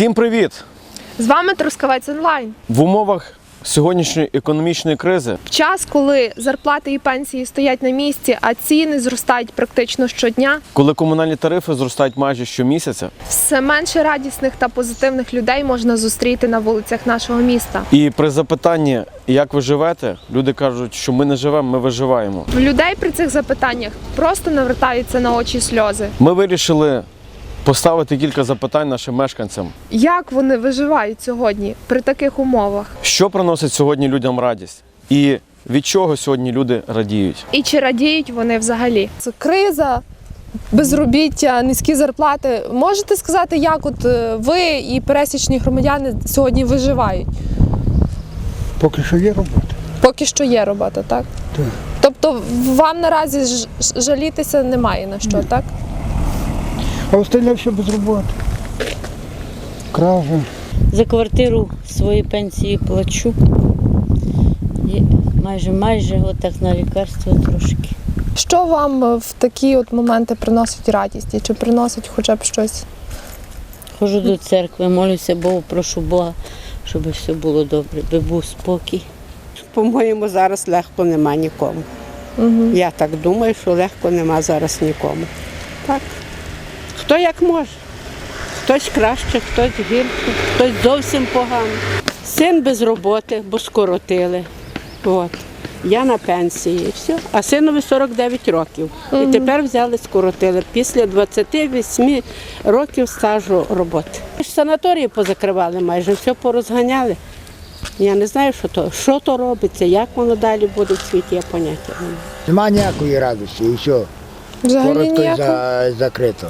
Всім привіт! З вами Трускавець онлайн. В умовах сьогоднішньої економічної кризи В час, коли зарплати і пенсії стоять на місці, а ціни зростають практично щодня, коли комунальні тарифи зростають майже щомісяця, все менше радісних та позитивних людей можна зустріти на вулицях нашого міста. і при запитанні, як ви живете, люди кажуть, що ми не живемо, ми виживаємо. В людей при цих запитаннях просто навертаються на очі сльози. Ми вирішили поставити кілька запитань нашим мешканцям. Як вони виживають сьогодні при таких умовах? Що приносить сьогодні людям радість? І від чого сьогодні люди радіють? І чи радіють вони взагалі? Це криза, безробіття, низькі зарплати. Можете сказати, як от е, ви і пересічні громадяни сьогодні виживають? Поки що є робота. Поки що є робота, так? Так. Тобто вам наразі жалітися немає на що, так? А остальне все без роботи. Кража. За квартиру свої пенсії плачу. І майже майже отак на лікарство трошки. Що вам в такі от моменти приносить радість? І чи приносить хоча б щось? Ходжу до церкви, молюся Богу, прошу Бога, щоб все було добре, би був спокій. По-моєму, зараз легко нема нікому. Угу. Я так думаю, що легко нема зараз нікому. Так. Хто як може. Хтось краще, хтось гірше, хтось зовсім погано. Син без роботи, бо скоротили. От. Я на пенсії і все. А синові 49 років. І тепер взяли, скоротили після 28 років стажу роботи. Санаторії позакривали майже, все порозганяли. Я не знаю, що то, що то робиться, як воно далі буде в світі, я поняття. Нема ніякої радості і все. Взагалі Коротко за, закрито.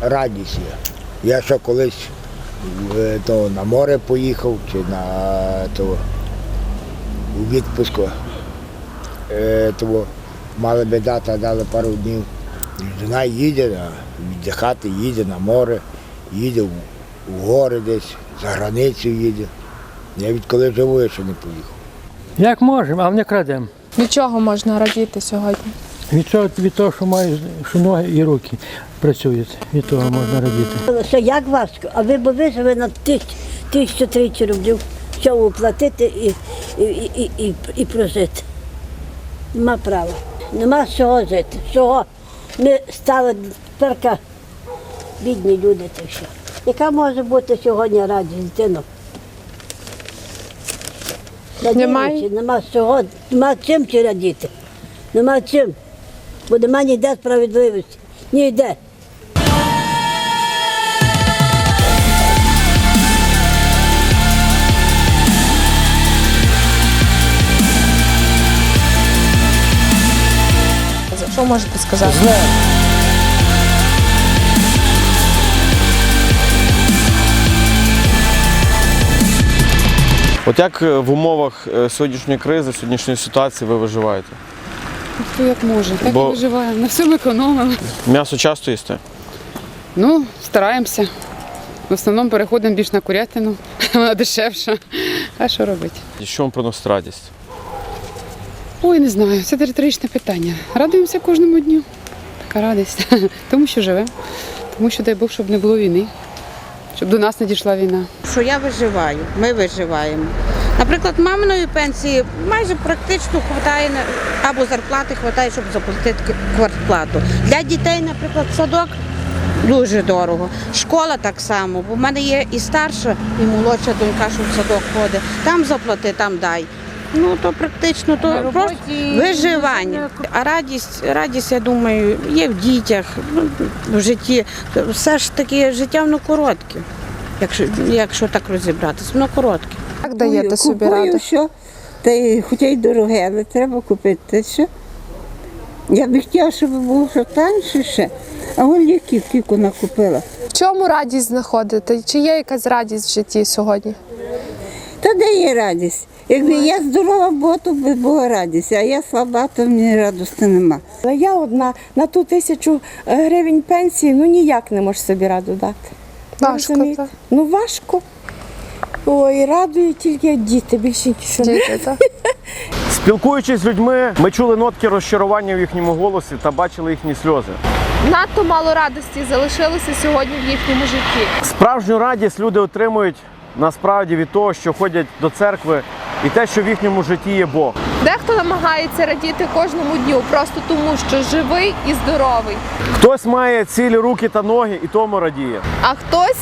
Радість є. Я ще колись е, то, на море поїхав чи на то, у відпуску. Е, того, мали би дати, дали пару днів. Жена їде віддихати, їде на море, їде в, в гори десь, за границю їде. Я відколи живу, я ще не поїхав. Як можемо, а не крадемо. Від чого можна радіти сьогодні? Від того, від того, що маю, що ноги і руки працюють, від того можна радіти. Що як важко, а ви б вижили на тисяч, тисячу тричі рублів, що оплатити і, і, і, і, і прожити. Нема права. Нема з чого жити. Чого? Ми стали тепер бідні люди та що. Яка може бути сьогодні радість? Радіючи, Немає? Нема з чого, нема чим чи радіти. Нема чим. Бо нема ніде справедливості. Ніде. Що можете сказати? От як е, в умовах е, сьогоднішньої кризи, сьогоднішньої ситуації ви виживаєте? Хто як може, так Бо- і виживаємо. На всьому економимо. М'ясо часто їсте? Ну, стараємося. В основному переходимо більш на курятину, вона дешевша. А що робити? І що вам приносить радість? Ой, не знаю, це риторичне питання. Радуємося кожному дню. Така радість. Тому що живемо. Тому що дай Бог, щоб не було війни, щоб до нас не дійшла війна. що я виживаю, ми виживаємо. Наприклад, маминої пенсії майже практично хватає або зарплати хватає, щоб заплатити квартплату. Для дітей, наприклад, садок дуже дорого. Школа так само, бо в мене є і старша, і молодша донька, що в садок ходить. Там заплати, там дай. Ну то практично то просто виживання. А радість, радість, я думаю, є в дітях, ну, в житті. Все ж таки життя воно коротке. Якщо, якщо так розібратися, воно коротке. Як даєте собі Купую раду? що, та й хоча й дороге, але треба купити. Що? Я б хотіла, щоб було що танше ще, а ось ліків кілько накупила. В чому радість знаходите? Чи є якась радість в житті сьогодні? Та де є радість? Якби я здорова була, то би була радість, а я слаба, то мені радості нема. Але я одна на ту тисячу е, гривень пенсії ну ніяк не можу собі раду дати. Важко, розумієте? так? Ну важко. Ой, радують тільки діти, більше нічого. не. Діти, так? Спілкуючись з людьми, ми чули нотки розчарування в їхньому голосі та бачили їхні сльози. Надто мало радості залишилося сьогодні в їхньому житті. Справжню радість люди отримують насправді від того, що ходять до церкви, і те, що в їхньому житті є Бог. Дехто намагається радіти кожному дню, просто тому, що живий і здоровий. Хтось має цілі руки та ноги і тому радіє. А хтось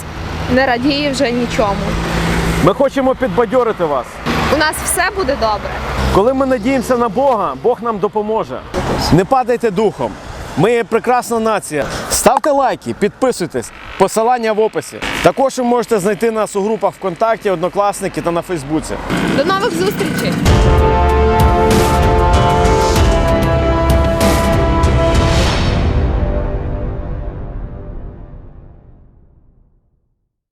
не радіє вже нічому. Ми хочемо підбадьорити вас. У нас все буде добре. Коли ми надіємося на Бога, Бог нам допоможе. Не падайте духом. Ми є прекрасна нація. Ставте лайки, підписуйтесь. Посилання в описі. Також ви можете знайти нас у групах ВКонтакті, Однокласники та на Фейсбуці. До нових зустрічей!